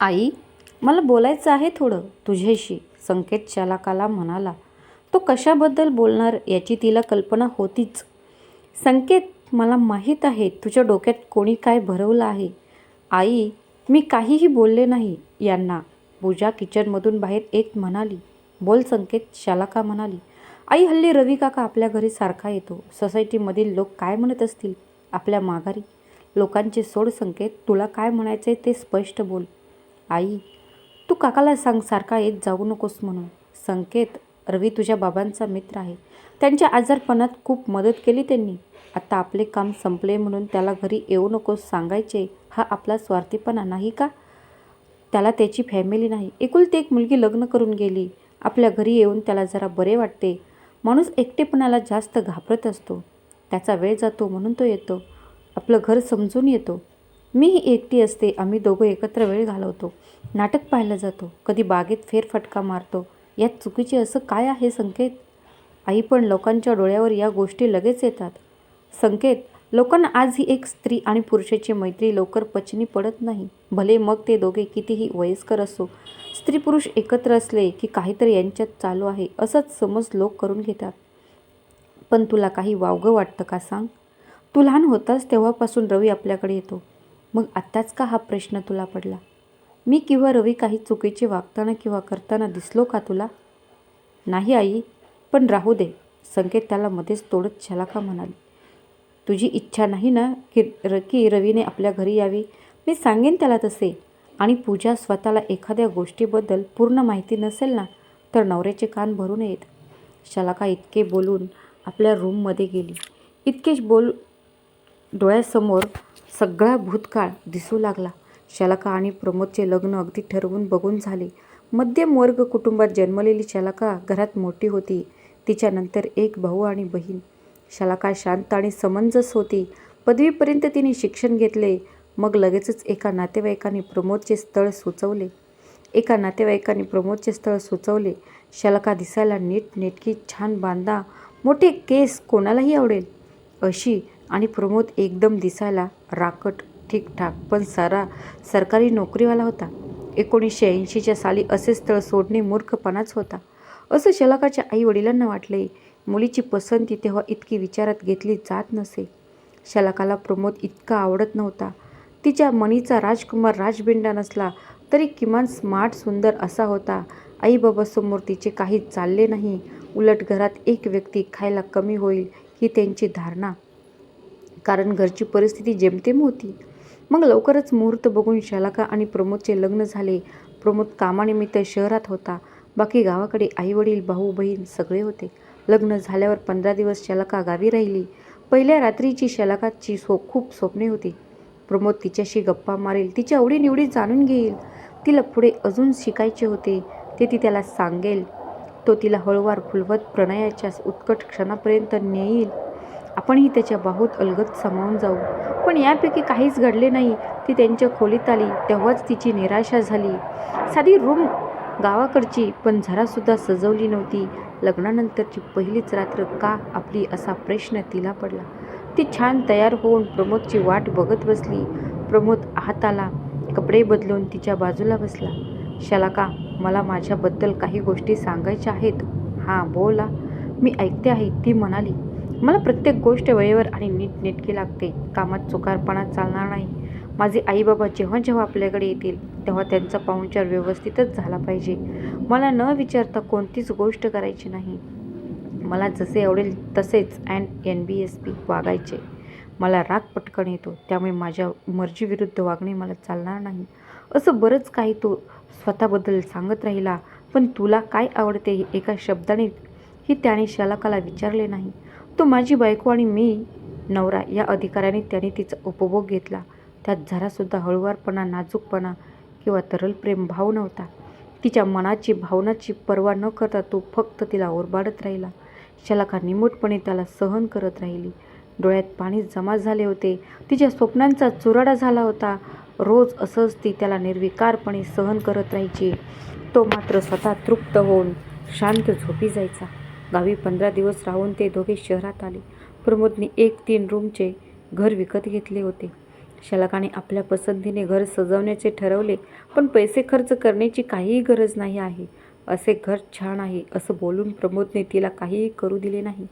आई मला बोलायचं आहे थोडं तुझ्याशी संकेत चालकाला म्हणाला. तो कशाबद्दल बोलणार याची तिला कल्पना होतीच. संकेत मला माहीत आहे तुझ्या डोक्यात कोणी काय भरवलं आहे. आई मी काहीही बोलले नाही यांना पूजा किचनमधून बाहेर येत म्हणाली. बोल संकेत शालाका म्हणाली. आई हल्ली रवी काका आपल्या घरी सारखा येतो. सोसायटीमधील लोक काय म्हणत असतील? आपल्या माघारी? लोकांचे सोड संकेत. तुला काय म्हणायचे ते स्पष्ट बोल. आई तू काकाला सांग सारखा येत जाऊ नकोस म्हणून. संकेत रवी तुझ्या बाबांचा मित्र आहे. त्यांच्या आजारपणात खूप मदत केली त्यांनी. आता आपले काम संपले म्हणून त्याला घरी येऊ नकोस सांगायचे हा आपला स्वार्थीपणा नाही का? त्याला त्याची फॅमिली नाही. एकुलती एक मुलगी लग्न करून गेली. आपल्या घरी येऊन त्याला जरा बरे वाटते. माणूस एकटेपणाला जास्त घाबरत असतो. त्याचा वेळ जातो म्हणून तो येतो. आपलं घर समजून येतो. मीही एकटी असते आम्ही दोघं एकत्र वेळ घालवतो. नाटक पाहायला जातो कधी बागेत फेरफटका मारतो. यात चुकीचे असं काय आहे संकेत? आई पण लोकांच्या डोळ्यावर या गोष्टी लगेच येतात. संकेत लोकांना आज ही एक स्त्री आणि पुरुषाची मैत्री लवकर पचनी पडत नाही. भले मग ते दोघे कितीही वयस्कर असो स्त्री पुरुष एकत्र असले की काहीतरी यांच्यात चालू आहे असंच समज लोक करून घेतात. पण तुला काही वावगं वाटतं का सांग? तू लहान होतास तेव्हापासून रवी आपल्याकडे येतो. मग आत्ताच का हा प्रश्न तुला पडला? मी किंवा रवी काही चुकीचे वागताना किंवा करताना दिसलो का तुला? नाही आई पण राहू दे. संकेत त्याला मध्येच तोडत छलाका म्हणाली. तुझी इच्छा नाही ना की र की रवीने आपल्या घरी यावी? मी सांगेन त्याला तसे. आणि पूजा स्वतःला एखाद्या गोष्टीबद्दल पूर्ण माहिती नसेल ना तर नवऱ्याचे कान भरून येत शलाका इतके बोलून आपल्या रूममध्ये गेली. इतकेच बोल डोळ्यासमोर सगळा भूतकाळ दिसू लागला. शलाका आणि प्रमोदचे लग्न अगदी ठरवून बघून झाले. मध्यम वर्ग कुटुंबात जन्मलेली शलाका घरात मोठी होती. तिच्यानंतर एक भाऊ आणि बहीण. शलाका शांत आणि समंजस होती. पदवीपर्यंत तिने शिक्षण घेतले. मग लगेचच एका नातेवाईकाने प्रमोदचे स्थळ सुचवले. एका नातेवाईकाने प्रमोदचे स्थळ सुचवले. शलाका दिसायला नीट नेटकी छान बांधा. मोठे केस कोणालाही आवडेल? अशी आणि प्रमोद एकदम दिसायला राकट ठीकठाक. पण सारा सरकारी नोकरीवाला होता. एकोणीसशे ऐंशीच्या साली असे स्थळ सोडणे मूर्खपणाच होता. असं शलाकाच्या आई वडिलांना वाटले मुलीची पसंती तेव्हा इतकी विचारात घेतली जात नसे. शलाकाला प्रमोद इतका आवडत नव्हता. तिच्या मणीचा राजकुमार राजबिंडा नसला तरी किमान स्मार्ट सुंदर असा होता. आईबाबासमोर तिचे काही चालले नाही. उलट घरात एक व्यक्ती खायला कमी होईल ही त्यांची धारणा. कारण घरची परिस्थिती जेमतेम होती. मग लवकरच मुहूर्त बघून शलाका आणि प्रमोदचे लग्न झाले. प्रमोद कामानिमित्त शहरात होता. बाकी गावाकडे आईवडील भाऊ बहीण सगळे होते. लग्न झाल्यावर पंधरा दिवस शलाका गावी राहिली. पहिल्या रात्रीची शलाकाची सो खूप स्वप्ने होती. प्रमोद तिच्याशी गप्पा मारेल तिच्या आवडीनिवडी जाणून घेईल. तिला पुढे अजून शिकायचे होते. ते ती त्याला सांगेल. तो तिला हळूवार फुलवत प्रणयाच्या उत्कट क्षणापर्यंत नेईल. आपणही त्याच्या बाहूत अलगत सामावून जाऊ. पण यापैकी काहीच घडले नाही. ती त्यांच्या खोलीत आली. तेव्हाच तिची निराशा झाली. साधी रूम गावाकडची पण जरासुद्धा सजवली नव्हती. लग्नानंतरची पहिलीच रात्र का आपली असा प्रश्न तिला पडला. ती छान तयार होऊन प्रमोदची वाट बघत बसली. प्रमोद हाताला कपडे बदलून तिच्या बाजूला बसला. शलाका मला माझ्याबद्दल काही गोष्टी सांगायच्या आहेत? हां बोला. मी ऐकते आहे ती म्हणाली. मला प्रत्येक गोष्ट वेळेवर आणि नीटनेटकी लागते. कामात चुकारपणा चालणार नाही. माझे आईबाबा जेव्हा जेव्हा आपल्याकडे येतील तेव्हा त्यांचा पाहुणचार व्यवस्थितच झाला पाहिजे. मला न विचारता कोणतीच गोष्ट करायची नाही. मला जसे आवडेल तसेच and N B S P वागायचे. मला राग पटकन येतो त्यामुळे माझ्या मर्जीविरुद्ध वागणे मला चालणार नाही. असं बरंच काही तो स्वतःबद्दल सांगत राहिला पण तुला काय आवडते हे एका शब्दाने? ही त्याने शलाकाला विचारले नाही. तो माझी बायको आणि मी नवरा या अधिकाराने त्याने तिचा उपभोग घेतला. त्यात जरासुद्धा हळुवारपणा नाजूकपणा किंवा तरल प्रेम भाव नव्हता. तिच्या मनाची भावनाची पर्वा न करता तो फक्त तिला ओरबाडत राहिला. शलाका निमूटपणे त्याला सहन करत राहिली. डोळ्यात पाणी जमा झाले होते. तिच्या स्वप्नांचा चुराडा झाला होता. रोज असंच ती त्याला निर्विकारपणे सहन करत राहायची. तो मात्र स्वतः तृप्त होऊन शांत झोपी जायचा. गावी पंधरा दिवस राहून ते दोघे शहरात आले. प्रमोदने एक तीन रूमचे घर विकत घेतले होते. शलाकाने आपल्या पसंतीने घर सजवण्याचे ठरवले पण पैसे खर्च करण्याची काहीही गरज नाही आहे. असे घर छान आहे असं बोलून प्रमोदने तिला काहीही करू दिले नाही.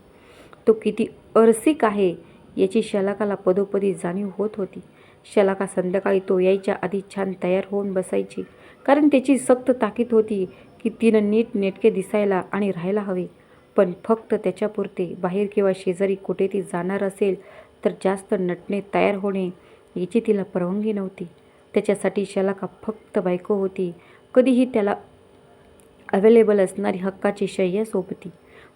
तो किती अरसिक आहे याची शलाकाला पदोपदी जाणीव होत होती. शलाका संध्याकाळी तो यायच्या आधी छान तयार होऊन बसायची कारण त्याची सक्त ताकीद होती की तिनं नीट नेटके दिसायला आणि राहायला हवे. पण फक्त त्याच्यापुरते. बाहेर किंवा शेजारी कुठे ती जाणार असेल तर जास्त नटणे तयार होणे याची तिला परवानगी नव्हती. त्याच्यासाठी शलाका फक्त बायको होती. कधीही त्याला अवेलेबल असणारी हक्काची शय्यासोबती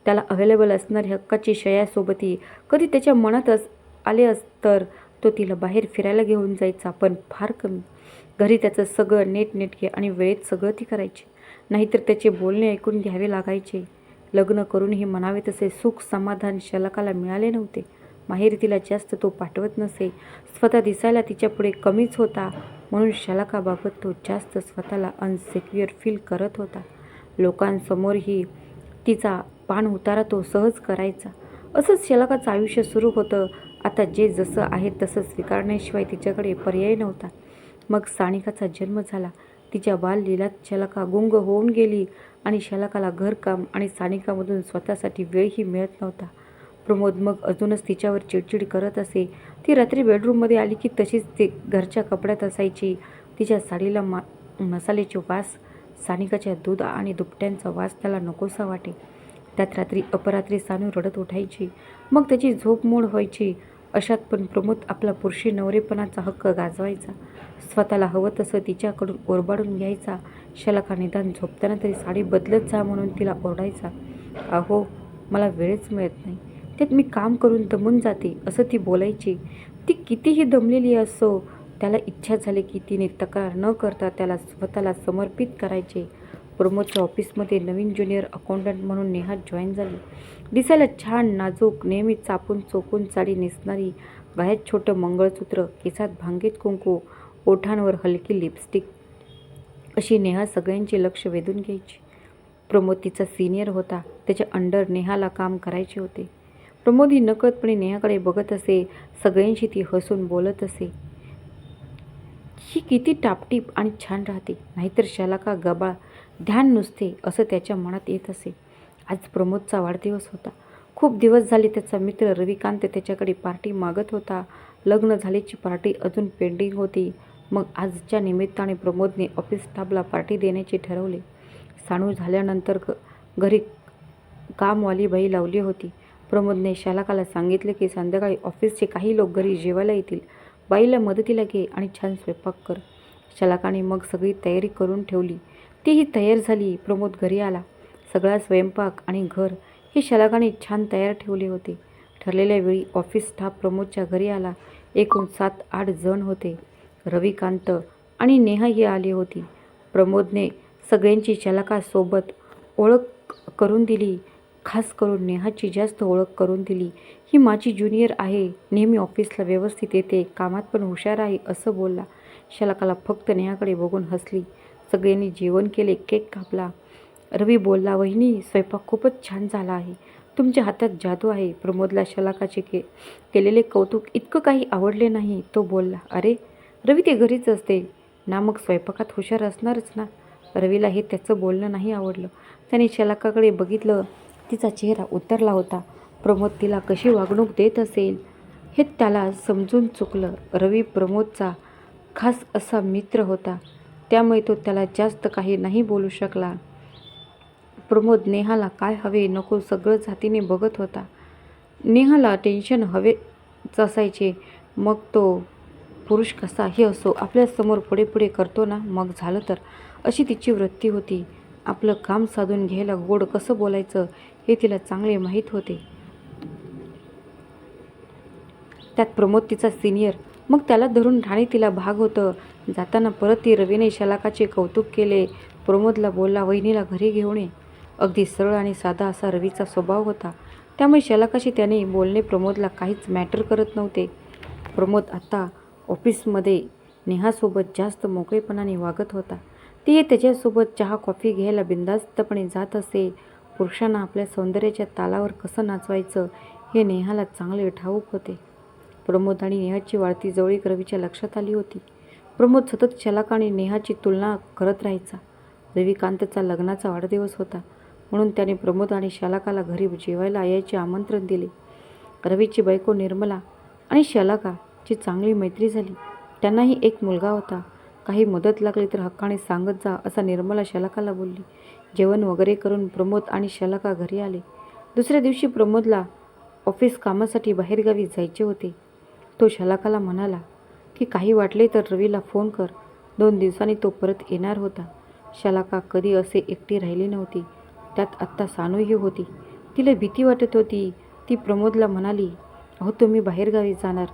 त्याला अवेलेबल असणारी हक्काची शय्या सोबती कधी त्याच्या मनात अस आले अस तर तो तिला बाहेर फिरायला घेऊन जायचा पण फार कमी. घरी त्याचं सगळं नेटनेटके आणि वेळेत सगळं ती करायची. नाहीतर त्याचे बोलणे ऐकून घ्यावे लागायचे. लग्न करूनही म्हणावे तसे सुख समाधान शलकाला मिळाले नव्हते. माहेर तिला जास्त तो पाठवत नसे. स्वतः दिसायला तिच्यापुढे कमीच होता. म्हणून शलाकाबाबत तो जास्त स्वतःला अनसेक्युअर फील करत होता. लोकांसमोरही तिचा पान उतारा तो सहज करायचा. असंच शलकाचं आयुष्य सुरू होतं. आता जे जसं आहे तसं स्वीकारण्याशिवाय तिच्याकडे पर्याय नव्हता. मग सानिकाचा जन्म झाला. तिच्या बाललीलात शलका गुंग होऊन गेली. आणि शलाकाला घरकाम आणि सानिकामधून स्वतःसाठी वेळही मिळत नव्हता. प्रमोद मग अजूनच तिच्यावर चिडचिड करत असे. ती रात्री बेडरूममध्ये आली की तशीच ती घरच्या कपड्यात असायची. तिच्या साडीला मा मसाल्याचे वास सानिकाच्या दूध आणि दुपट्यांचा वास त्याला नकोसा वाटे. त्यात रात्री अपरात्री सानू रडत उठायची. मग त्याची झोप मोड व्हायची. अशात पण प्रमोद आपला पुरुषी नवरेपणाचा हक्क गाजवायचा. स्वतःला हवं तसं तिच्याकडून ओरबाडून घ्यायचा. शलाखा निदान झोपताना तरी साडी बदलत जा म्हणून तिला ओरडायचा. अहो मला वेळच मिळत नाही. त्यात मी काम करून दमून जाते असं ती बोलायची. ती कितीही दमलेली असो त्याला इच्छा झाली की तिने तक्रार न करता त्याला स्वतःला समर्पित करायचे. प्रमोदच्या ऑफिसमध्ये नवीन ज्युनियर अकाउंटंट म्हणून नेहा जॉईन झाली. दिसायला छान नाजूक नेहमी चापून चोकून साडी नेसणारी गळ्यात छोटं मंगळसूत्र केसात भांगेत कुंकू ओठांवर हलकी लिपस्टिक अशी नेहा सगळ्यांचे लक्ष वेधून घ्यायची. प्रमोद तिचा सिनियर होता त्याच्या अंडर नेहाला काम करायचे होते. प्रमोद ही नकळतपणे नेहाकडे बघत असे सगळ्यांशी ती हसून बोलत असे. ही किती टापटीप आणि छान राहते नाहीतर शालाका गबाळ ध्यान नुसते असं त्याच्या मनात येत असे. आज प्रमोदचा वाढदिवस होता. खूप दिवस झाले त्याचा मित्र रविकांत त्याच्याकडे पार्टी मागत होता. लग्न झाल्याची पार्टी अजून पेंडिंग होती. मग आजच्या निमित्ताने प्रमोदने ऑफिस स्टाफला पार्टी देण्याचे ठरवले. साणू झाल्यानंतर ग घरी कामवाली बाई लावली होती. प्रमोदने शालाकाला सांगितले की संध्याकाळी ऑफिसचे काही लोक घरी जेवायला येतील. बाईला मदतीला घे आणि छान स्वयंपाक कर. शलाकाने मग सगळी तयारी करून ठेवली. तीही तयार झाली. प्रमोद घरी आला. सगळा स्वयंपाक आणि घर हे शलाकाने छान तयार ठेवले होते. ठरलेल्या वेळी ऑफिस स्टाफ प्रमोदच्या घरी आला. एकूण सात आठ जण होते. रविकांत आणि नेहा ही आली होती. प्रमोदने सगळ्यांची शलाकासोबत ओळख करून दिली. खास करून नेहाची जास्त ओळख करून दिली. ही माझी ज्युनियर आहे. नेहमी ऑफिसला व्यवस्थित येते. कामात पण हुशार आहे असं बोलला. शलाकाला फक्त नेहाकडे बघून हसली. सगळ्यांनी जेवण केले केक कापला. रवी बोलला वहिनी स्वयंपाक खूपच छान झाला आहे. तुमच्या हातात जादू आहे. प्रमोदला शलाकाचे के केलेले कौतुक इतकं काही आवडले नाही. तो बोलला अरे रवी ते घरीच असते. ना मग स्वयंपाकात हुशार असणारच ना. रवीला हे त्याचं बोलणं नाही आवडलं. त्याने शलाकाकडे बघितलं. तिचा चेहरा उतरला होता. प्रमोद तिला कशी वागणूक देत असेल हे त्याला समजून चुकलं. रवी प्रमोदचा खास असा मित्र होता. त्यामुळे तो त्याला जास्त काही नाही बोलू शकला. प्रमोद नेहाला काय हवे नको सगळं जातीने बघत होता. नेहाला टेन्शन हवेच असायचे. मग तो पुरुष कसा हे असो आपल्यासमोर पुढे पुढे करतो ना? मग झालं तर? अशी तिची वृत्ती होती. आपलं काम साधून घ्यायला गोड कसं बोलायचं हे तिला चांगले माहीत होते. त्यात प्रमोद तिचा सिनियर मग त्याला धरून ठाणे तिला भाग होतं. जाताना परत ती रवीने शलाकाचे कौतुक केले. प्रमोदला बोलला वहिनीला घरी घेऊन ये. अगदी सरळ आणि साधा असा रवीचा स्वभाव होता. त्यामुळे शलाकाशी त्याने बोलणे प्रमोदला काहीच मॅटर करत नव्हते. प्रमोद आता ऑफिसमध्ये नेहासोबत जास्त मोकळेपणाने वागत होता. ती त्याच्यासोबत चहा कॉफी घ्यायला बिंदास्तपणे जात असे. पुरुषांना आपल्या सौंदर्याच्या तालावर कसं नाचवायचं हे नेहाला चांगले ठाऊक होते. प्रमोद आणि नेहाची वाढती जवळीक रवीच्या लक्षात आली होती. प्रमोद सतत शलाका आणि नेहाची तुलना करत राहायचा. रविकांतचा लग्नाचा वाढदिवस होता म्हणून त्याने प्रमोद आणि शलाकाला घरी जेवायला यायचे आमंत्रण दिले. रवीची बायको निर्मला आणि शलाकाची चांगली मैत्री झाली. त्यांनाही एक मुलगा होता. काही मदत लागली तर हक्काने सांगत जा असा निर्मला शलाकाला बोलली. जेवण वगैरे करून प्रमोद आणि शलाका घरी आले. दुसऱ्या दिवशी प्रमोदला ऑफिस कामासाठी बाहेरगावी जायचे होते. तो शलाकाला म्हणाला की काही वाटले तर रवीला फोन कर. दोन दिवसांनी तो परत येणार होता. शलाका कधी असे एकटी राहिली नव्हती. त्यात आत्ता सानूही होती. तिला भीती वाटत होती. ती प्रमोदला म्हणाली अहो तुम्ही बाहेरगावी जाणार.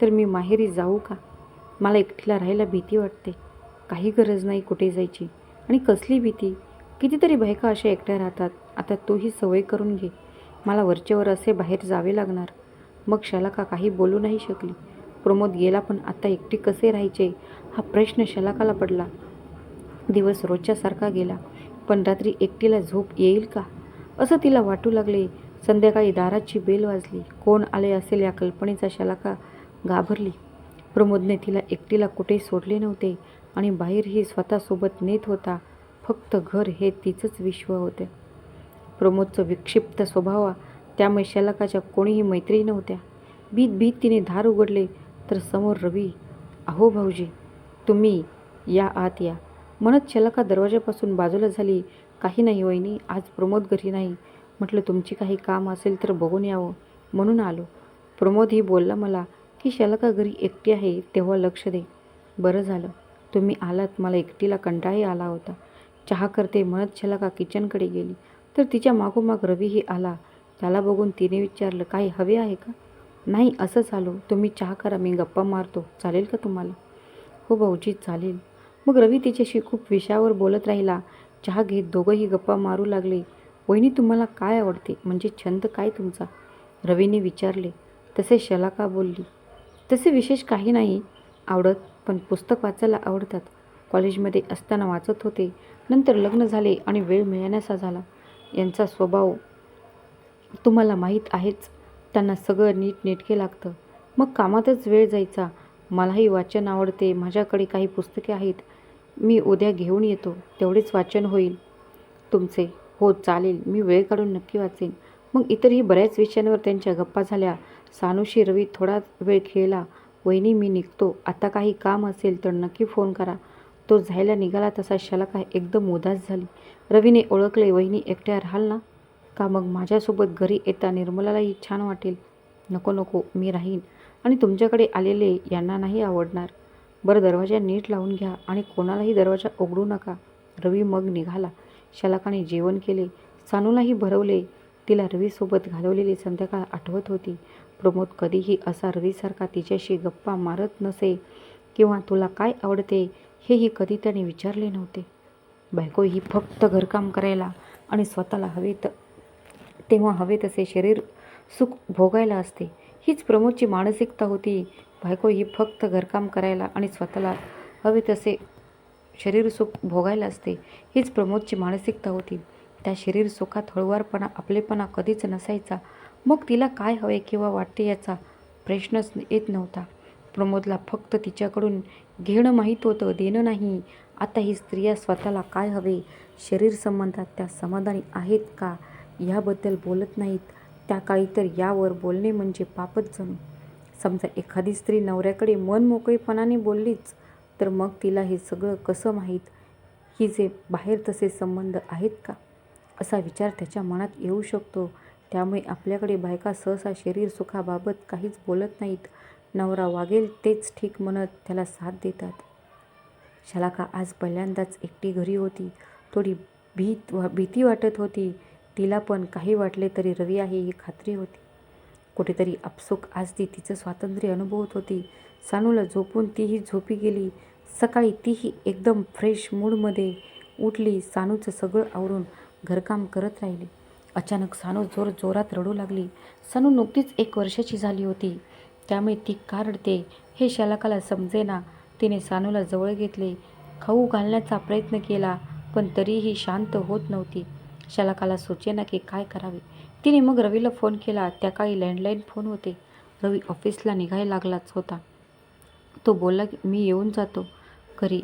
तर मी माहेरी जाऊ का? मला एकटीला राहायला भीती वाटते. काही गरज नाही कुठे जायची. आणि कसली भीती? कितीतरी बायका अशा एकट्या राहतात. आता तूही सवय करून घे. मला वरचेवर असे बाहेर जावे लागणार. मग शलाका काही बोलू नाही शकली. प्रमोद गेला पण आता एकटी कसे राहायचे? हा प्रश्न शलाकाला पडला. दिवस रोजच्यासारखा गेला. पण रात्री एकटीला झोप येईल का? असं तिला वाटू लागले. संध्याकाळी दाराची बेल वाजली. कोण आले असेल या कल्पनेचा शलाका घाबरली. प्रमोदने तिला एकटीला कुठे सोडले नव्हते आणि बाहेरही स्वतःसोबत नेत होता. फक्त घर हे तिचंच विश्व होते. प्रमोदचं विक्षिप्त स्वभाव त्यामुळे शलाकाच्या कोणीही मैत्री नव्हत्या. भीत भीत तिने दार उघडले तर समोर रवी अहो भाऊजी तुम्ही या आत या. म्हणत शलाका दरवाजापासून बाजूला झाली काही नाही वहिनी आज प्रमोद घरी नाही. म्हटलं तुमची काही काम असेल तर बघून यावं. म्हणून आलो. प्रमोदही बोलला मला की शलाका घरी एकटी आहे तेव्हा लक्ष दे. बरं झालं. तुम्ही आलात मला एकटीला कंटाळाही आला होता. चहा करते म्हणत शलाका किचनकडे गेली. तर तिच्या मागोमाग रवीही आला. त्याला बघून तिने विचारलं काही हवे आहे का? नाही असंच आलो तुम्ही चहा करा मी गप्पा मारतो. चालेल का तुम्हाला? हो भाऊजी चालेल. मग रवी तिच्याशी खूप विषयावर बोलत राहिला. चहा घेत दोघंही गप्पा मारू लागले. वहिनी तुम्हाला काय आवडते? म्हणजे छंद काय तुमचा? रवीने विचारले. तसे शलाका बोलली. तसे विशेष काही नाही. आवडत पण पुस्तक वाचायला आवडतात. कॉलेजमध्ये असताना वाचत होते. नंतर लग्न झाले आणि वेळ मिळण्याचा झाला. यांचा स्वभाव तुम्हाला माहीत आहेच त्यांना सगळं नीट नेटके लागतं. मग कामातच वेळ जायचा. मलाही वाचन आवडते माझ्याकडे काही पुस्तके आहेत. मी उद्या घेऊन येतो तेवढेच वाचन होईल. तुमचे हो चालेल मी वेळ काढून नक्की वाचेन. मग इतरही बऱ्याच विषयांवर त्यांच्या गप्पा झाल्या. सानुशी रवी थोडा वेळ खेळला. वहिनी मी निघतो. आता काही काम असेल तर नक्की फोन करा. तो जायला निघाला तसा शलाका एकदम उदास झाली. रवीने ओळखले वहिनी एकट्या राहाल ना? का मग माझ्यासोबत घरी येता निर्मलालाही छान वाटेल? नको नको मी राहीन. आणि तुमच्याकडे आलेले यांना नाही आवडणार. बरं दरवाजा नीट लावून घ्या आणि कोणालाही दरवाजा उघडू नका. रवी मग निघाला. शलाकाने जेवण केले. सानूलाही भरवले. तिला रवीसोबत घालवलेली संध्याकाळ आठवत होती. प्रमोद कधीही असा रवीसारखा तिच्याशी गप्पा मारत नसे किंवा तुला काय आवडते हेही कधी त्याने विचारले नव्हते. बायको ही फक्त घरकाम करायला आणि स्वतःला हवे तर तेव्हा हवे तसे शरीर सुख भोगायला असते. हीच प्रमोदची मानसिकता होती. बायको ही फक्त घरकाम करायला आणि स्वतःला हवे तसे शरीर सुख भोगायला असते. हीच प्रमोदची मानसिकता होती. त्या शरीर सुखात हळुवारपणा आपलेपणा कधीच नसायचा. मग तिला काय हवे किंवा वाटते याचा प्रश्नच येत नव्हता. प्रमोदला फक्त तिच्याकडून घेणं माहीत होतं देणं नाही. आता ही स्त्रिया स्वतःला काय हवे? शरीर संबंधात त्या समाधानी आहेत का? याबद्दल बोलत नाहीत. त्या काळी तर यावर बोलणे म्हणजे पापच जणू. समजा एखादी स्त्री नवऱ्याकडे मन मोकळेपणाने बोललीच तर मग तिला हे सगळं कसं माहीत? ही जे बाहेर तसे संबंध आहेत का? असा विचार त्याच्या मनात येऊ शकतो. त्यामुळे आपल्याकडे बायका सहसा शरीर सुखाबाबत काहीच बोलत नाहीत. नवरा वागेल तेच ठीक म्हणत त्याला साथ देतात. शलाका आज पहिल्यांदाच एकटी घरी होती. थोडी भीत वा भीती वाटत होती. तिला पण काही वाटले तरी रवी आहे ही खात्री होती. कुठेतरी आपसुक आज ती तिचं स्वातंत्र्य अनुभवत होती. सानूला झोपून तीही झोपी गेली. सकाळी तीही एकदम फ्रेश मूडमध्ये उठली. सानूचं सगळं आवरून घरकाम करत राहिली. अचानक सानू जोर जोरात रडू लागली. सानू नुकतीच एक वर्षाची झाली होती. त्यामुळे ती का रडते हे शलाकाला समजेना. तिने सानूला जवळ घेतले. खाऊ घालण्याचा प्रयत्न केला पण तरीही शांत होत नव्हती. शलाकाला सुचेना की काय करावे. तिने मग रवीला फोन केला. त्या काळी लँडलाईन फोन होते. रवी ऑफिसला निघायला लागलाच होता. तो बोलला की मी येऊन जातो. घरी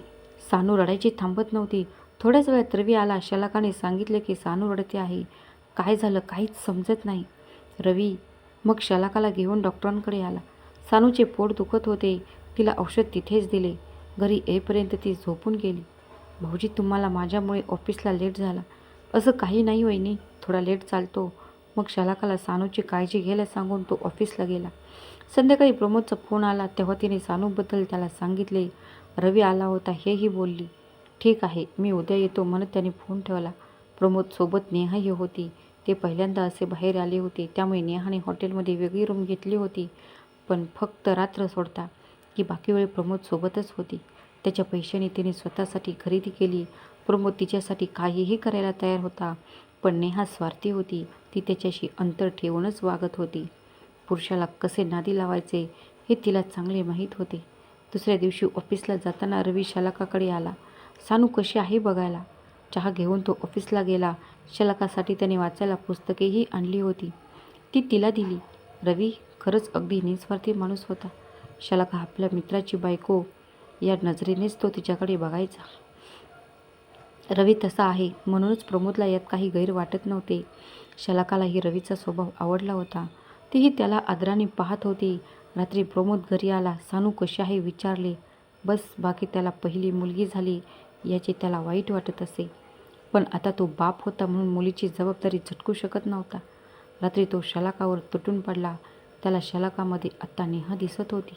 सानू रडायची थांबत नव्हती. थोड्याच वेळात रवी आला. शलाकाने सांगितले की सानू रडते आहे. काय झालं? काहीच समजत नाही. रवी मग शलाकाला घेऊन डॉक्टरांकडे आला. सानूचे पोट दुखत होते. तिला औषध तिथेच दिले. घरी येईपर्यंत ती झोपून गेली. भाऊजी तुम्हाला माझ्यामुळे ऑफिसला लेट झाला. असं काही नाही वहिनी थोडा लेट चालतो. मग शलाकाला सानूची काळजी घ्यायला सांगून तो ऑफिसला गेला. संध्याकाळी प्रमोदचा फोन आला तेव्हा तिने सानूबद्दल त्याला सांगितले. रवी आला होता हेही बोलली. ठीक आहे मी उद्या येतो म्हणत त्याने फोन ठेवला. प्रमोद सोबत नेहाही होती. ते पहिल्यांदा असे बाहेर आले होते त्यामुळे नेहाने हॉटेलमध्ये वेगळी रूम घेतली होती. पण फक्त रात्र सोडता की बाकी वेळ प्रमोदसोबतच होती. त्याच्या पैशाने तिने स्वतःसाठी खरेदी केली. प्रमोद तिच्यासाठी काहीही करायला तयार होता पण नेहा स्वार्थी होती. ती त्याच्याशी अंतर ठेवूनच वागत होती. पुरुषाला कसे नादी लावायचे हे तिला चांगले माहीत होते. दुसऱ्या दिवशी ऑफिसला जाताना रवी शलाकाकडे आला. सानू कशी आहे बघायला? चहा घेऊन तो ऑफिसला गेला. शलाकासाठी त्याने वाचायला पुस्तकेही आणली होती. ती तिला दिली. रवी खरंच अगदी निस्वार्थी माणूस होता. शलाका आपल्या मित्राची बायको या नजरेनेच तो तिच्याकडे बघायचा. रवी तसा आहे. म्हणूनच प्रमोदला यात काही गैर वाटत नव्हते. शलाकालाही रवीचा स्वभाव आवडला होता. तीही त्याला आदराने पाहत होती. रात्री प्रमोद घरी आला. सानू कशी आहे विचारले. बस बाकी त्याला पहिली मुलगी झाली. याचे त्याला वाईट वाटत असे. पण आता तो बाप होता म्हणून मुलीची जबाबदारी झटकू शकत नव्हता. रात्री तो शलाकावर तुटून पडला. त्याला शलाकामध्ये आत्ता नेहा दिसत होती.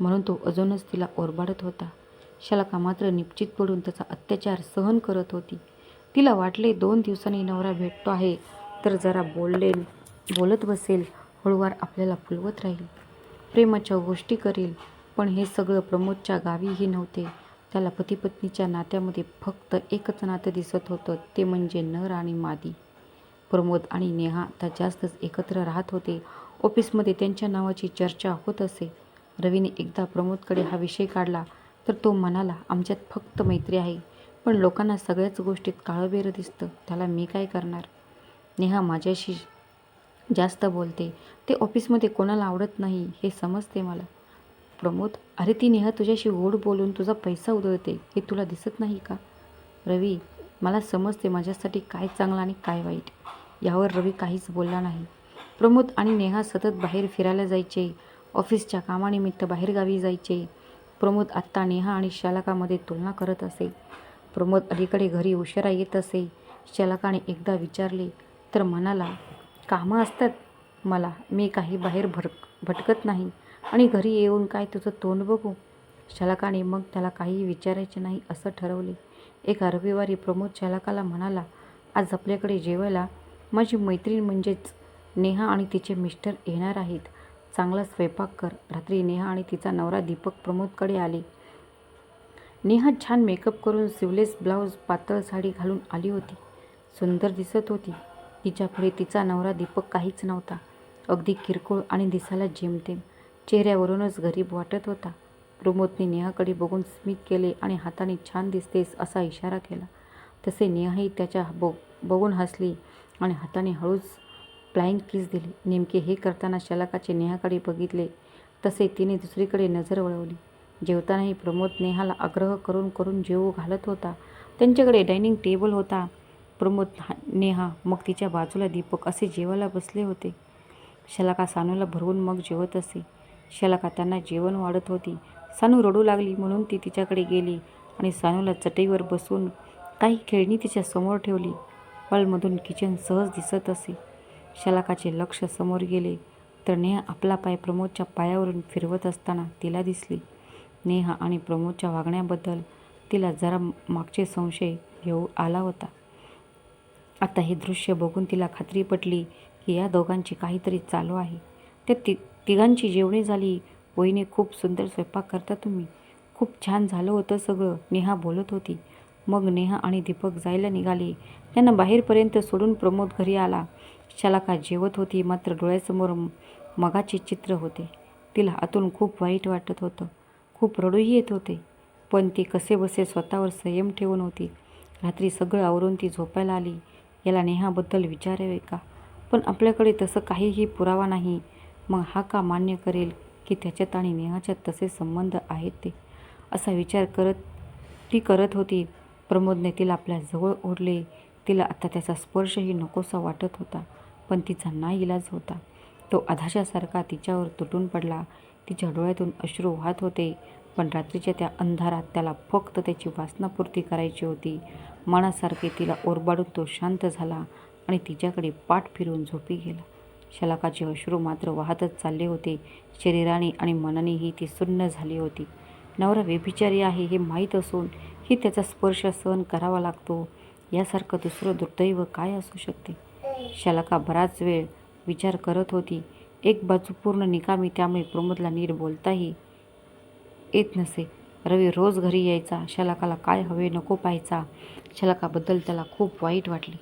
म्हणून तो अजूनच तिला ओरबाडत होता. शलाका मात्र निश्चित पडून त्याचा अत्याचार सहन करत होती. तिला वाटले दोन दिवसांनी नवरा भेटतो आहे तर जरा बोललेन बोलत बसेल हळूवार आपल्याला फुलवत राहील. प्रेमाच्या गोष्टी करेल पण हे सगळं प्रमोदच्या गावीही नव्हते. त्याला पतीपत्नीच्या नात्यामध्ये फक्त एकच नातं दिसत होतं ते म्हणजे नर आणि मादी. प्रमोद आणि नेहा आता जास्तच एकत्र राहत होते. ऑफिसमध्ये त्यांच्या नावाची चर्चा होत असे. रवीने एकदा प्रमोदकडे हा विषय काढला तर तो म्हणाला आमच्यात फक्त मैत्री आहे पण लोकांना सगळ्याच गोष्टीत काळंबेरं दिसतं. त्याला मी काय करणार? नेहा माझ्याशी जास्त बोलते. ते ऑफिसमध्ये कोणाला आवडत नाही हे समजते मला. प्रमोद अरे ती नेहा तुझ्याशी गोड बोलून तुझा पैसा उधळते हे तुला दिसत नाही का? रवी मला समजते माझ्यासाठी काय चांगलं आणि काय वाईट. यावर रवी काहीच बोलला नाही. प्रमोद आणि नेहा सतत बाहेर फिरायला जायचे. ऑफिसच्या कामानिमित्त बाहेरगावी जायचे. प्रमोद आत्ता नेहा आणि शालकामध्ये तुलना करत असे. प्रमोद अलीकडे घरी उशिरा येत असे. शलाकाने एकदा विचारले तर म्हणाला कामं असतात? मला मी काही बाहेर भर भटकत नाही. आणि घरी येऊन काय तुझं तोंड बघू? शलाकाने मग त्याला काही विचारायचे नाही असं ठरवले. एका रविवारी प्रमोद शलाकाला म्हणाला आज आपल्याकडे जेवायला माझी मैत्रीण म्हणजेच नेहा आणि तिचे मिस्टर येणार आहेत. चांगला स्वयंपाक कर. रात्री नेहा आणि तिचा नवरा दीपक प्रमोदकडे आले. नेहा छान मेकअप करून सिवलेस ब्लाऊज पातळ साडी घालून आली होती. सुंदर दिसत होती. तिच्यापुढे तिचा नवरा दीपक काहीच नव्हता. अगदी किरकोळ आणि दिसायला जेमतेम. चेहऱ्यावरूनच गरीब वाटत होता. प्रमोदने नेहाकडे बघून स्मित केले आणि हाताने छान दिसतेस असा इशारा केला. तसे नेहाही त्याच्या बो बघून हसली आणि हाताने हळूच फ्लाईंग किस दिली. नेमके हे करताना शलाकाचे नेहाकडे बघितले. तसे तिने दुसरीकडे नजर वळवली. जेवतानाही प्रमोद नेहाला आग्रह करून करून जेवू घालत होता. त्यांच्याकडे डायनिंग टेबल होता. प्रमोद हा- नेहा मग तिच्या बाजूला दीपक असे जेवायला बसले होते. शलाका सानूला भरवून मग जेवत असे. शलाका त्यांना जेवण वाढत होती. सानू रडू लागली म्हणून ती तिच्याकडे गेली आणि सानूला चटईवर बसून काही खेळणी तिच्या समोर ठेवली. हॉलमधून किचन सहज दिसत असे. शलाकाचे लक्ष समोर गेले. तर नेहा आपला पाय प्रमोदच्या पायावरून फिरवत असताना तिला दिसली. नेहा आणि प्रमोदच्या वागण्याबद्दल तिला जरा मागचे संशय येऊ आला होता. आता हे दृश्य बघून तिला खात्री पटली की या दोघांची काहीतरी चालू आहे. त्या ति तिघांची जेवणी झाली. वहिने खूप सुंदर स्वयंपाक करता तुम्ही. खूप छान झालं होतं सगळं नेहा बोलत होती. मग नेहा आणि दीपक जायला निघाले. त्यांना बाहेरपर्यंत सोडून प्रमोद घरी आला. शलाका जेवत होती मात्र डोळ्यासमोर मगाचे चित्र होते. तिला आतून खूप वाईट वाटत होतं. खूप रडूही येत होते. पण ती कसे बसे स्वतःवर संयम ठेवून होती. रात्री सगळं आवरून ती झोपायला आली. याला नेहाबद्दल विचारावे का? पण आपल्याकडे तसं काहीही पुरावा नाही. मग हा का मान्य करेल की त्याच्यात आणि नेहाच्यात तसे संबंध आहेत ते? असा विचार करत ती करत होती. प्रमोदने तिला आपल्या जवळ ओढले. तिला आता त्याचा स्पर्शही नकोसा वाटत होता. पण तिचा नाईलाज होता. तो अधाशासारखा तिच्यावर तुटून पडला. तिच्या डोळ्यातून अश्रू वाहत होते. पण रात्रीच्या त्या अंधारात त्याला फक्त त्याची वासनापूर्ती करायची होती. मनासारखे तिला ओरबाडून तो शांत झाला आणि तिच्याकडे पाठ फिरून झोपी गेला. शलाकाचे अश्रू मात्र वाहतच चालले होते. शरीराने आणि मनानेही ती सुन्न झाली होती. नवरा व्यभिचारी आहे हे माहीत असून ही त्याचा स्पर्श सहन करावा लागतो. यासारखं दुसरं दुर्दैव काय असू शकते? शलाका बराच वेळ विचार करत होती. एक बाजू पूर्ण निकामी त्यामुळे प्रमोदला नीट बोलताही येत नसे. रवी रोज घरी यायचा. शलाकाला काय हवे नको पाहायचा. शलाकाबद्दल त्याला खूप वाईट वाटले.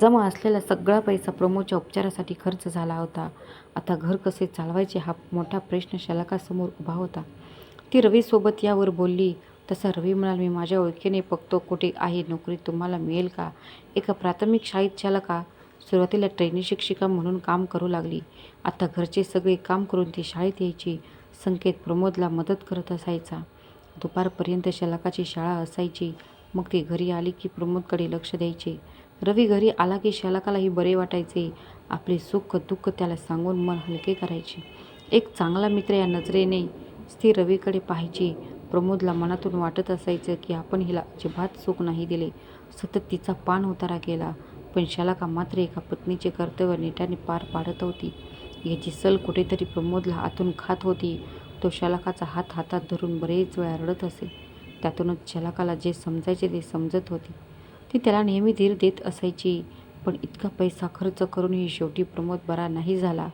जमा असलेला सगळा पैसा प्रमोदच्या उपचारासाठी खर्च झाला होता. आता घर कसे चालवायचे हा मोठा प्रश्न शलाकासमोर उभा होता. ती रवीसोबत यावर बोलली तसा रवी म्हणाल मी माझ्या ओळखीने बघतो कुठे आहे नोकरी तुम्हाला मिळेल का? एका प्राथमिक शाळेत शलाका सुरुवातीला ट्रेनी शिक्षिका म्हणून काम करू लागली. आता घरचे सगळे काम करून ती शाळेत यायची. संकेत प्रमोदला मदत करत असायचा. दुपारपर्यंत शलाकाची शाळा असायची. मग ती घरी आली की प्रमोदकडे लक्ष द्यायचे. रवी घरी आला की शलाकालाही बरे वाटायचे. आपले सुख दुःख त्याला सांगून मन हलके करायचे. एक चांगला मित्र या नजरेने स्थिर रवीकडे पाहायची. प्रमोदला मनातून वाटत असायचं की आपण हिला अजिबात सुख नाही दिले. सतत तिचा पान उतारा केला. पण शालाका मात्र एका पत्नीचे कर्तव्य नेटाने पार पाडत होती. याची सल कुठेतरी प्रमोदला आतून खात होती. तो शलाकाचा हात हातात धरून बरेच वेळा रडत असे. त्यातूनच शलाकाला जे समजायचे ते समजत होते. ती त्याला नेहमी धीर देत असायची. पण इतका पैसा खर्च करूनही शेवटी प्रमोद बरा नाही झाला.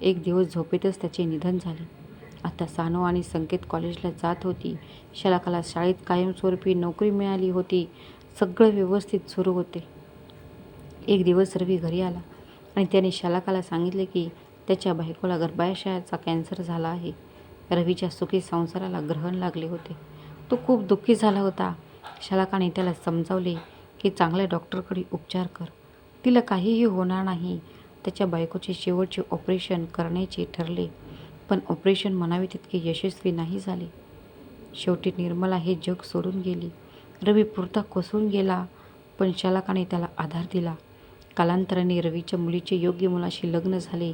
एक दिवस झोपेतच त्याचे निधन झाले. आता सानो आणि संकेत कॉलेजला जात होती. शलाकाला शाळेत कायमस्वरूपी नोकरी मिळाली होती. सगळं व्यवस्थित सुरू होते. एक दिवस रवी घरी आला आणि त्याने शलाकाला सांगितले की त्याच्या बायकोला गर्भाशयाचा कॅन्सर झाला आहे. रवीच्या सुखी संसाराला ग्रहण लागले होते. तो खूप दुःखी झाला होता. शलाकाने त्याला समजावले की चांगल्या डॉक्टरकडे उपचार कर. तिला काहीही होणार नाही. त्याच्या बायकोचे शेवटचे ऑपरेशन करण्याचे ठरले. पण ऑपरेशन म्हणावे तितके यशस्वी नाही झाले. शेवटी निर्मला हे जग सोडून गेली. रवी पुरता कोसळून गेला पण शलाकाने त्याला आधार दिला. कालांतराने रवीच्या मुलीचे योग्य मुलाशी लग्न झाले.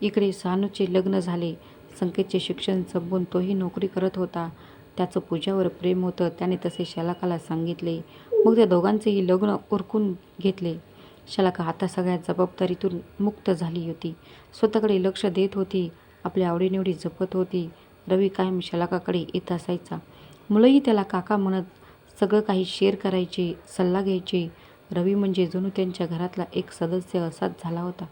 इकडे सानूचे लग्न झाले. संकेतचे शिक्षण संपून तोही नोकरी करत होता. त्याचं पूजावर प्रेम होतं त्याने तसे शलाकाला सांगितले. मग त्या दोघांचेही लग्न उरकून घेतले. शलाका आता सगळ्या जबाबदारीतून मुक्त झाली होती. स्वतःकडे लक्ष देत होती. आपल्या आवडीनिवडी जपत होती. रवी कायम शलाकाकडे येत असायचा. मुलंही त्याला काका म्हणत सगळं काही शेअर करायचे सल्ला घ्यायचे. रवी म्हणजे जणू त्यांच्या घरातला एक सदस्य असाच झाला होता.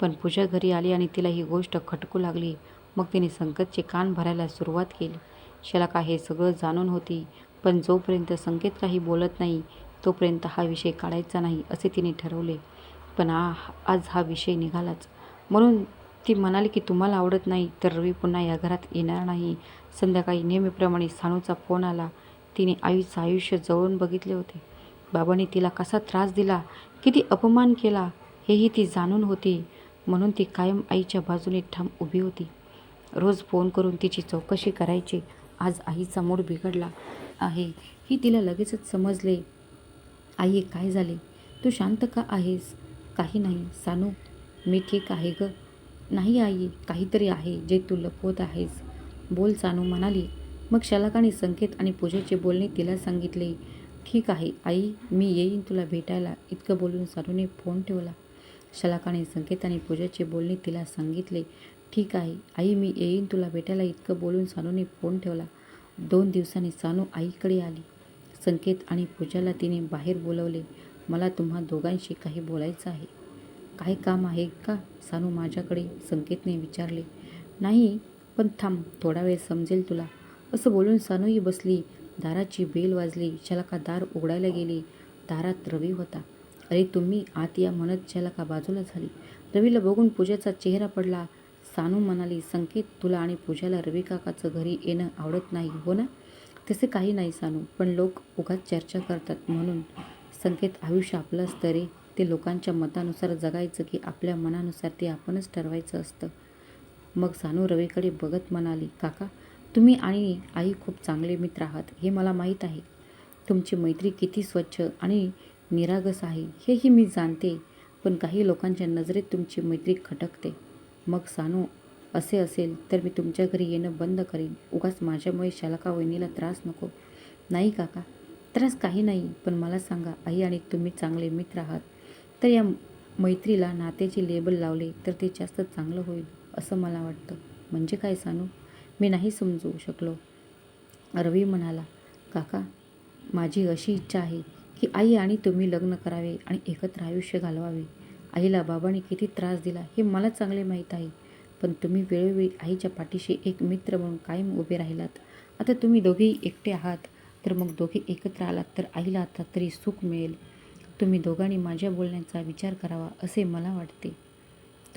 पण पूजा घरी आली आणि तिला ही गोष्ट खटकू लागली. मग तिने संकेतचे कान भरायला सुरुवात केली. शलाका हे सगळं जाणून होती पण जोपर्यंत संकेत काही बोलत नाही तोपर्यंत हा विषय काढायचा नाही असे तिने ठरवले. पण आ आज हा विषय निघालाच. म्हणून ती म्हणाली की तुम्हाला आवडत नाही तर रवी पुन्हा या घरात येणार नाही. संध्याकाळी नेहमीप्रमाणे सानूचा फोन आला. तिने आईचं आयुष्य जवळून बघितले होते. बाबांनी तिला कसा त्रास दिला किती अपमान केला हेही ती जाणून होती. म्हणून ती कायम आईच्या बाजूने ठाम उभी होती. रोज फोन करून तिची चौकशी करायची. आज आईचा मूड बिघडला आहे. ही तिला लगेचच समजले. आई काय झाले? तू शांत का आहेस? काही नाही सानू. मी ठीक आहे गं. नाही आई काहीतरी आहे जे तू लपवत आहेस. बोल सानू म्हणाली. मग शलाकाने संकेत आणि पूजेचे बोलणे तिला सांगितले. ठीक आहे आई मी येईन तुला भेटायला. इतकं बोलून सानूने फोन ठेवला. शलाकाने संकेत आणि पूजेचे बोलणे तिला सांगितले. ठीक आहे आई मी येईन तुला भेटायला. इतकं बोलून सानूने फोन ठेवला. दोन दिवसांनी सानू आईकडे आली. संकेत आणि पूजाला तिने बाहेर बोलवले. मला तुम्हा दोघांशी काही बोलायचं आहे. काय काम आहे का? सानू माझ्याकडे संकेतने विचारले. नाही पण थांब थोडा वेळ समजेल तुला. असं बोलून सानूही बसली. दाराची बेल वाजली. शलाका दार उघडायला गेली. दारात रवी होता. अरे तुम्ही आत या म्हणत शलाका बाजूला झाली. रवीला बघून पूजाचा चेहरा पडला. सानू म्हणाली संकेत तुला आणि पूजाला रवी काकाचं घरी येणं आवडत नाही हो ना? तसे काही नाही सानू पण लोक उगाच चर्चा करतात म्हणून. संकेत आयुष्य आपलं असतं रे. ते लोकांच्या मतानुसार जगायचं की आपल्या मनानुसार ते आपणच ठरवायचं असतं. मग सानू रवीकडे बघत म्हणाली काका तुम्ही आणि आई खूप चांगले मित्र आहात हे मला माहीत आहे. तुमची मैत्री किती स्वच्छ आणि निरागस आहे हेही मी जाणते. पण काही लोकांच्या नजरेत तुमची मैत्री खटकते. मग सानू असे असेल तर मी तुमच्या घरी येणं बंद करीन. उगाच माझ्यामुळे शालका वहिनीला त्रास नको. नाही काका त्रास काही नाही. पण मला सांगा आई आणि तुम्ही चांगले मित्र आहात. तर या मैत्रीला नात्याचे लेबल लावले तर ते जास्त चांगलं होईल असं मला वाटतं. म्हणजे काय सांगू मी नाही समजू शकलो. रवी म्हणाला काका माझी अशी इच्छा आहे की आई आणि तुम्ही लग्न करावे आणि एकत्र आयुष्य घालवावे. आईला बाबांनी किती त्रास दिला हे मला चांगले माहीत आहे. पण तुम्ही वेळोवेळी आईच्या पाठीशी एक मित्र म्हणून कायम उभे राहिलात. आता तुम्ही दोघेही एकटे आहात. तर मग दोघे एकत्र आलात तर आईला आता तरी सुख मिळेल. तुम्ही दोघांनी माझ्या बोलण्याचा विचार करावा असे मला वाटते.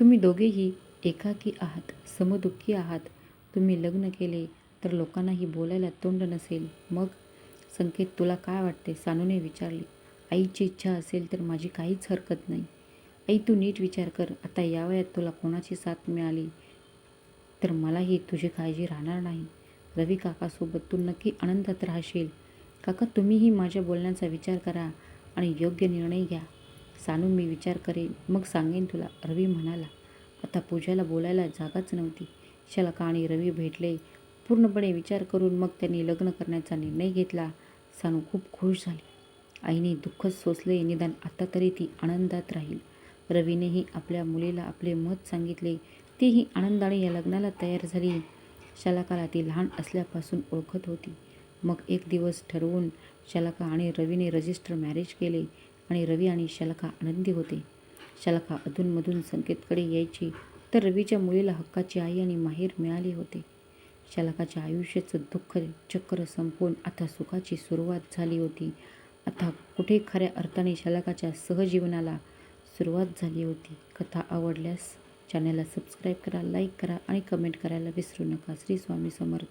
तुम्ही दोघेही एकाकी आहात समदुःखी आहात. तुम्ही लग्न केले तर लोकांनाही बोलायला तोंड नसेल. मग? संकेत तुला काय वाटते? सानूने विचारले. आईची इच्छा असेल तर माझी काहीच हरकत नाही. आई तू नीट विचार कर. आता या वयात तुला कोणाची साथ मिळाली तर मलाही तुझी काळजी राहणार नाही. रवी काकासोबत तू नक्की आनंदात राहशील. काका तुम्हीही माझ्या बोलण्याचा विचार करा. आणि योग्य निर्णय घ्या. सानू मी विचार करेन. मग सांगेन तुला. रवी म्हणाला आता पूजाला बोलायला जागाच नव्हती. शलका आणि रवी भेटले. पूर्णपणे विचार करून मग त्यांनी लग्न करण्याचा निर्णय घेतला. सानू खूप खुश झाली. आईने दुःखच सोसले. निदान आता तरी ती आनंदात राहील. रवीनेही आपल्या मुलीला आपले मत सांगितले. तीही आनंदाने या लग्नाला तयार झाली. शलाकाला ती लहान असल्यापासून ओळखत होती. मग एक दिवस ठरवून शलाका आणि रवीने रजिस्टर मॅरेज केले आणि रवी आणि शलाका आनंदी होते. शलाका अधूनमधून संकेतकडे यायची तर रवीच्या मुलीला हक्काची आई आणि माहेर मिळाले होते. शलाकाच्या आयुष्याचं दुःख चक्र संपवून आता सुखाची सुरुवात झाली होती. आता कुठे खऱ्या अर्थाने शलाकाच्या सहजीवनाला सुरुवात झाली होती. कथा आवडल्यास चॅनलला सबस्क्राईब करा लाईक करा आणि कमेंट करायला विसरू नका. श्री स्वामी समर्थ.